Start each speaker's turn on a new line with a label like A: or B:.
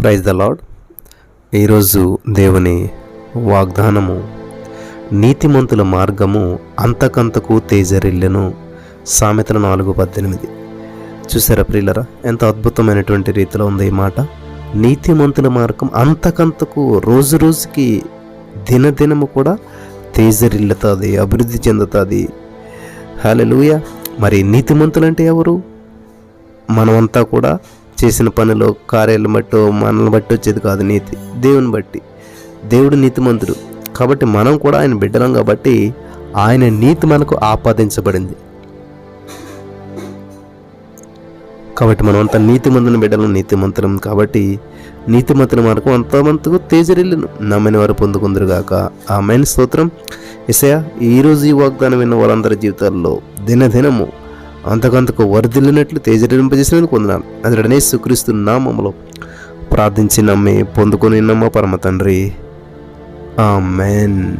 A: Praise the lord ఈరోజు దేవుని వాగ్దానము నీతిమంతుల మార్గము అంతకంతకు తేజరిల్లెను. సామెతల నాలుగు పద్దెనిమిది. చూసారా ప్రియులరా ఎంత అద్భుతమైనటువంటి రీతిలో ఉంది ఈ మాట. నీతిమంతుల మార్గం అంతకంతకు రోజు రోజుకి దినదినము కూడా తేజరిల్లుతుంది అభివృద్ధి చెందుతుంది. హల్లెలూయా మరి నీతిమంతులు అంటే ఎవరు? మనమంతా కూడా చేసిన పనిలో కార్యాలను బట్టో మనల్ని బట్టి వచ్చేది కాదు నీతి. దేవుని బట్టి. దేవుడు నీతిమంతుడు. కాబట్టి మనం కూడా ఆయన బిడ్డలం కాబట్టి ఆయన నీతి మనకు ఆపాదించబడింది. కాబట్టి మనం అంత నీతిమంతుల బిడ్డలం నీతిమంతులం కాబట్టి నీతిమంతుల మనకు అంతమంతకు తేజరిల్లును. నమ్మని వారు పొందుకుందరుగాక ఆ మైన స్తోత్రం. ఇసయా ఈరోజు ఈ వాగ్దానం విన్న వాళ్ళందరి జీవితాల్లో దినదినము అంతకంతకు వరదిల్లినట్లు తేజరింపజేసినందుకు పొందినాను అతడనే సుక్రీస్తు నామములో ప్రార్థించి నమ్మి పొందుకొని నమ్మ పరమ తండ్రి. ఆమెన్.